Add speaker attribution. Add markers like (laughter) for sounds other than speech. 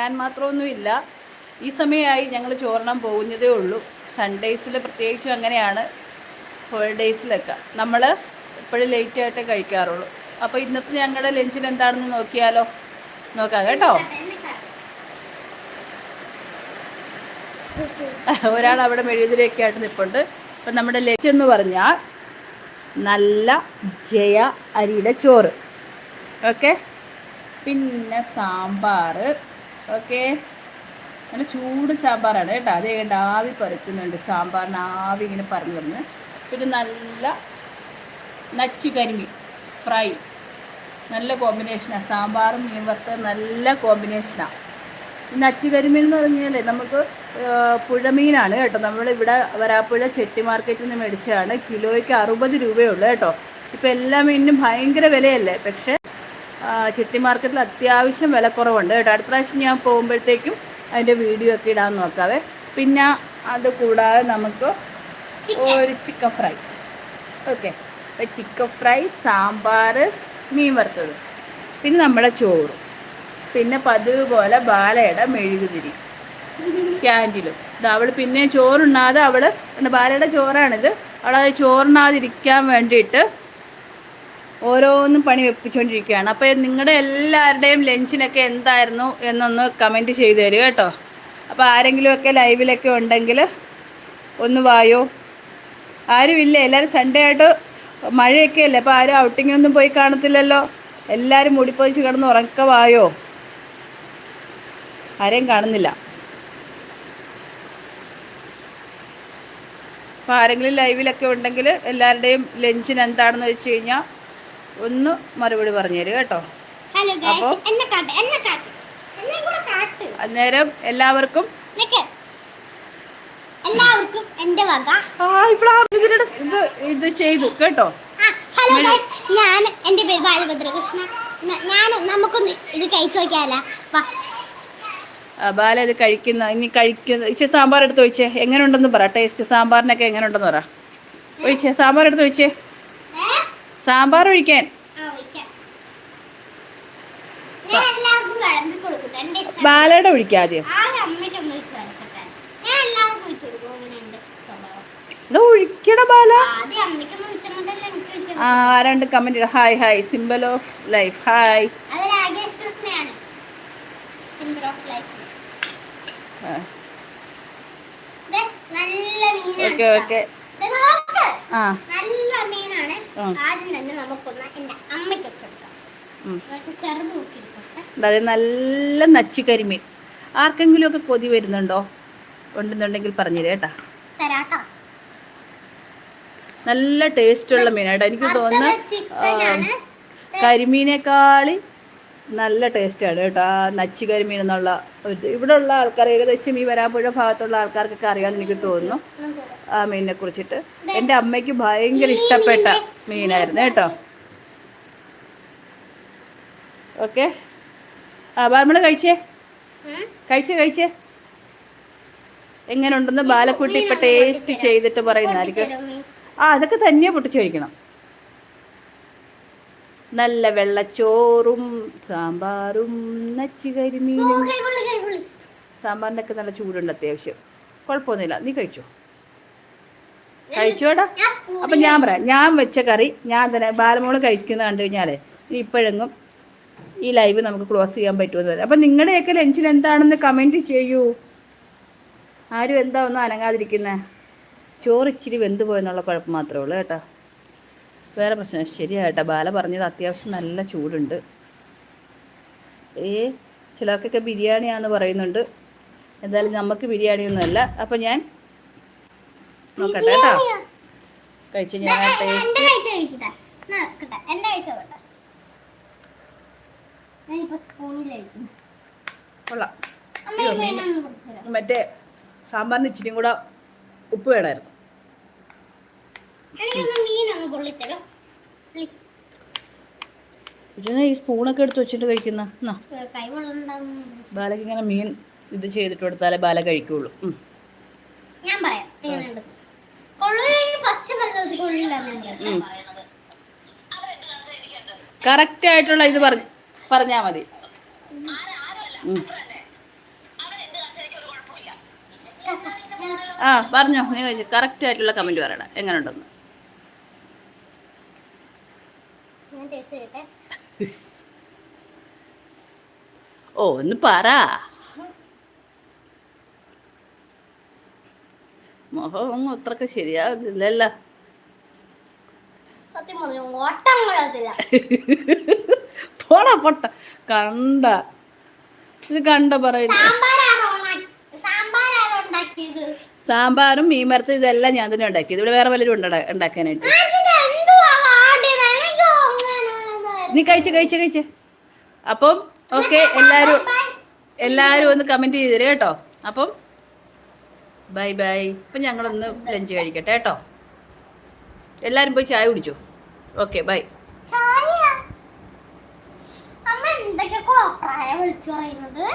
Speaker 1: പറയാൻ മാത്രമൊന്നുമില്ല. ഈ സമയമായി ഞങ്ങൾ ചോറണം പോകുന്നതേ ഉള്ളൂ. സൺഡേയ്സിൽ പ്രത്യേകിച്ചും അങ്ങനെയാണ് ഹോളിഡേയ്സിലൊക്കെ നമ്മൾ എപ്പോഴും ലേറ്റായിട്ടേ കഴിക്കാറുള്ളൂ. അപ്പോൾ ഇന്നത്തെ ഞങ്ങളുടെ ലഞ്ചിന് എന്താണെന്ന് നോക്കിയാലോ? നോക്കാം കേട്ടോ. ഒരാൾ അവിടെ മെഴുകുതിരിയൊക്കെ ആയിട്ട് നിൽപ്പുണ്ട് അപ്പം നമ്മുടെ ലഞ്ച് എന്ന് പറഞ്ഞാൽ നല്ല ജയ അരിയുടെ ചോറ്. ഓക്കെ പിന്നെ സാമ്പാർ ഓക്കെ. നല്ല ചൂട് സാമ്പാറാണ് കേട്ടോ. അതേ കണ്ട് ആവി പരത്തുന്നുണ്ട് സാമ്പാറിന് ആവി ഇങ്ങനെ പറഞ്ഞു പറഞ്ഞ് പിന്നെ നല്ല നച്ചു കരിമീൻ ഫ്രൈ. നല്ല കോമ്പിനേഷനാണ് സാമ്പാറും മീൻ വറുത്തത് നല്ല കോമ്പിനേഷനാണ് നച്ചു കരിമീൻ എന്ന് പറഞ്ഞാൽ നമുക്ക് പുഴമീനാണ് കേട്ടോ. നമ്മളിവിടെ വരാപ്പുഴ ചെട്ടി മാർക്കറ്റിൽ നിന്ന് മേടിച്ചതാണ്. കിലോയ്ക്ക് അറുപത് രൂപയുള്ളൂ കേട്ടോ. ഇപ്പം എല്ലാ മീനിനും ഭയങ്കര വിലയല്ലേ? പക്ഷേ ചെട്ടി മാർക്കറ്റിൽ അത്യാവശ്യം വിലക്കുറവുണ്ട് കേട്ടോ. അടുത്ത പ്രാവശ്യം ഞാൻ പോകുമ്പോഴത്തേക്കും അതിന്റെ വീഡിയോ ഒക്കെ ഇടാൻ നോക്കാവേ. പിന്നെ അത് കൂടാതെ നമുക്ക് ഒരു chicken fry. Okay. Chicken fry sambar മീൻ വറുത്തത്. പിന്നെ നമ്മുടെ ചോറ്. പിന്നെ പതിവ് പോലെ ബാലയുടെ മെഴുകുതിരി. ക്യാന്റിലും ഇത് അവൾ പിന്നെ ചോറുണ്ണാതെ അവൾ ബാലയുടെ ചോറാണിത്. അവളത് ചോറുണ്ണാതിരിക്കാൻ വേണ്ടിയിട്ട് ഓരോന്നും പണി വെപ്പിച്ചുകൊണ്ടിരിക്കുകയാണ് അപ്പോൾ നിങ്ങളുടെ എല്ലാവരുടെയും ലഞ്ചിനൊക്കെ എന്തായിരുന്നു എന്നൊന്ന് കമന്റ് ചെയ്ത് തരും കേട്ടോ. അപ്പോൾ ആരെങ്കിലുമൊക്കെ ലൈവിലൊക്കെ ഉണ്ടെങ്കിൽ ഒന്ന് വായോ. ആരുമില്ല. എല്ലാവരും സൺഡേ ആയിട്ട് മഴയൊക്കെ അല്ലേ? അപ്പോൾ ആരും ഔട്ടിങ്ങിനൊന്നും പോയി കാണത്തില്ലല്ലോ. എല്ലാവരും മൂടിപ്പൊതിച്ച് കിടന്ന് ഉറക്ക വായോ. ആരെയും കാണുന്നില്ല. അപ്പോൾ ആരെങ്കിലും ലൈവിലൊക്കെ ഉണ്ടെങ്കിൽ എല്ലാവരുടെയും ലഞ്ചിന് എന്താണെന്ന് വെച്ച് കഴിഞ്ഞാൽ ഒന്ന് മറുപടി പറഞ്ഞു തരിക കേട്ടോ അപ്പോ? അന്നേരം എല്ലാവർക്കും
Speaker 2: എല്ലാവർക്കും എന്റെ വക.
Speaker 1: ആ ഇത് ഇത് ചെയ്തു കേട്ടോ.
Speaker 2: ഹലോ ഗൈസ് ഞാൻ എന്റെ പേര് ബാലഭദ്രകൃഷ്ണ. ഞാൻ നമുക്കൊന്ന് ഇത് കഴിച്ചു നോക്കിയാലോ? വാ.
Speaker 1: ബാല ഇത് കഴിക്കുന്ന ഇനി കഴിക്കുന്ന ഇച്ചിരി സാമ്പാർ എടുത്ത് ഒഴിച്ചേ. എങ്ങനെ ഉണ്ടെന്ന് പറ ടേസ്റ്റ് സാമ്പാറിനൊക്കെ എങ്ങനെ ഉണ്ടെന്ന് പറ. ഒഴിച്ചേ സാമ്പാർ എടുത്ത് ഒഴിച്ചേ.
Speaker 2: എന്റെ ഒഴിക്കാൻ.
Speaker 1: ബാലയുടെ ഒഴിക്കാം ആദ്യം. ഇവിടെ ഒഴിക്കട ബാല. ആ ആരാണ്ട് comment hi hi simple of life hi okay okay. ആ.
Speaker 2: ആദ്യം തന്നെ നമുക്കൊന്ന് എന്റെ അമ്മയ്ക്ക് വെച്ചെടുക്കാം ചെറുത് നോക്കിയെടുക്കട്ടെ
Speaker 1: അതായത് നല്ല നച്ചിക്കരിമീൻ. ആർക്കെങ്കിലുമൊക്കെ കൊതി വരുന്നുണ്ടോ? ഉണ്ടെന്നുണ്ടെങ്കിൽ പറഞ്ഞു കേട്ടാ.
Speaker 2: നല്ല
Speaker 1: നല്ല ടേസ്റ്റുള്ള മീനാട്ടോ എനിക്ക് തോന്നുന്നു കരിമീനേക്കാളി നല്ല ടേസ്റ്റാണ് കേട്ടോ. ആ നച്ചി കരിമീൻ എന്നുള്ള ഒരു ഇവിടെ ഉള്ള ആൾക്കാർ ഏകദേശം ഈ വരാപ്പുഴ ഭാഗത്തുള്ള ആൾക്കാർക്കൊക്കെ അറിയാമെന്ന് എനിക്ക് തോന്നുന്നു. ആ മീനിനെ കുറിച്ചിട്ട്. എന്റെ അമ്മയ്ക്ക് ഭയങ്കര ഇഷ്ടപ്പെട്ട മീനായിരുന്നു കേട്ടോ. ഓക്കെ. ആ ബാർമണ കഴിച്ചേ
Speaker 2: കഴിച്ചേ?
Speaker 1: കഴിച്ചേ കഴിച്ചേ? എങ്ങനെയുണ്ടെന്ന് ബാലക്കുട്ടി ഇപ്പം ടേസ്റ്റ് ചെയ്തിട്ട് പറയുന്നതായിരിക്കും. ആ അതൊക്കെ തന്നെ പൊട്ടിച്ച് കഴിക്കണം. നല്ല വെള്ളച്ചോറും സാമ്പാറും നച്ചി കരിമീനും. സാമ്പാറിനൊക്കെ നല്ല ചൂടുണ്ട് അത്യാവശ്യം. കുഴപ്പമൊന്നുമില്ല. നീ കഴിച്ചോ? കഴിച്ചോടാ അപ്പം ഞാൻ പറയാം. ഞാൻ വെച്ച കറി ഞാൻ തന്നെ ബാലമോൾ കഴിക്കുന്ന കണ്ടു കഴിഞ്ഞാലേ ഇനി ഇപ്പോഴെങ്ങും ഈ ലൈവ് നമുക്ക് ക്ലോസ് ചെയ്യാൻ പറ്റുമെന്ന് പറയാം അപ്പം നിങ്ങളുടെയൊക്കെ ലഞ്ചിൽ എന്താണെന്ന് കമന്റ് ചെയ്യൂ. ആരും എന്താ ഒന്നും അനങ്ങാതിരിക്കുന്നേ? ചോറ് ഇച്ചിരി വെന്ത് പോയെന്നുള്ള കുഴപ്പം മാത്രമേ ഉള്ളൂ കേട്ടോ. വേറെ പ്രശ്നം. ശരിയാ കേട്ടോ ബാല പറഞ്ഞത് അത്യാവശ്യം നല്ല ചൂടുണ്ട്. ഏ ചിലർക്കൊക്കെ ബിരിയാണിയാന്ന് പറയുന്നുണ്ട്. എന്തായാലും നമുക്ക് ബിരിയാണിയൊന്നുമല്ല. അപ്പം ഞാൻ നോക്കട്ടെ കേട്ടോ? കഴിച്ച് ഞാൻ കൊള്ളാം. മറ്റേ സാമ്പാറിന് ഇച്ചിരി കൂടെ ഉപ്പ് വേണമായിരുന്നു. ഈ സ്പൂണൊക്കെ എടുത്ത് വെച്ചിട്ട് കഴിക്കുന്ന? ബാലക്ക് ഇങ്ങനെ മീൻ ഇത് ചെയ്തിട്ട് കൊടുത്താലേ ബാല കഴിക്കുള്ളൂ. കറക്റ്റ് ആയിട്ടുള്ള ഇത് പറഞ്ഞു പറഞ്ഞാ മതി. ആ പറഞ്ഞോ. നീ കഴിച്ചു. കറക്റ്റ് ആയിട്ടുള്ള കമന്റ് പറയണം.
Speaker 2: എങ്ങനെ ഉണ്ടെന്ന്
Speaker 1: ഓ ഒന്ന് പറ. മുഖം ഒന്നും അത്രയ്ക്ക് ശരിയാവുന്നില്ല
Speaker 2: സത്യം പറഞ്ഞു ഓട്ടം കൊള്ളത്തില്ല. (laughs)
Speaker 1: പോടാ പൊട്ട. കണ്ട. ഇത് കണ്ട പറയുന്നു. സാമ്പാറും മീൻ വറുത്തത് ഇതെല്ലാം ഞാൻ തന്നെ ഉണ്ടാക്കി. ഇവിടെ വേറെ പലരും ഉണ്ടാക്കാനായിട്ട്. നീ കഴിച്ച് കഴിച്ച് കഴിച്ച്. അപ്പം ഓക്കെ എല്ലാവരും എല്ലാവരും ഒന്ന് കമന്റ് ചെയ്തേര് കേട്ടോ. അപ്പം ബൈ ബൈ അപ്പം ഞങ്ങളൊന്ന് ലഞ്ച് കഴിക്കട്ടെ കേട്ടോ. എല്ലാവരും പോയി ചായ കുടിച്ചു? ഓക്കെ ബൈ
Speaker 2: അമ്മ എന്തൊക്കെ വിളിച്ചു പറയുന്നത്?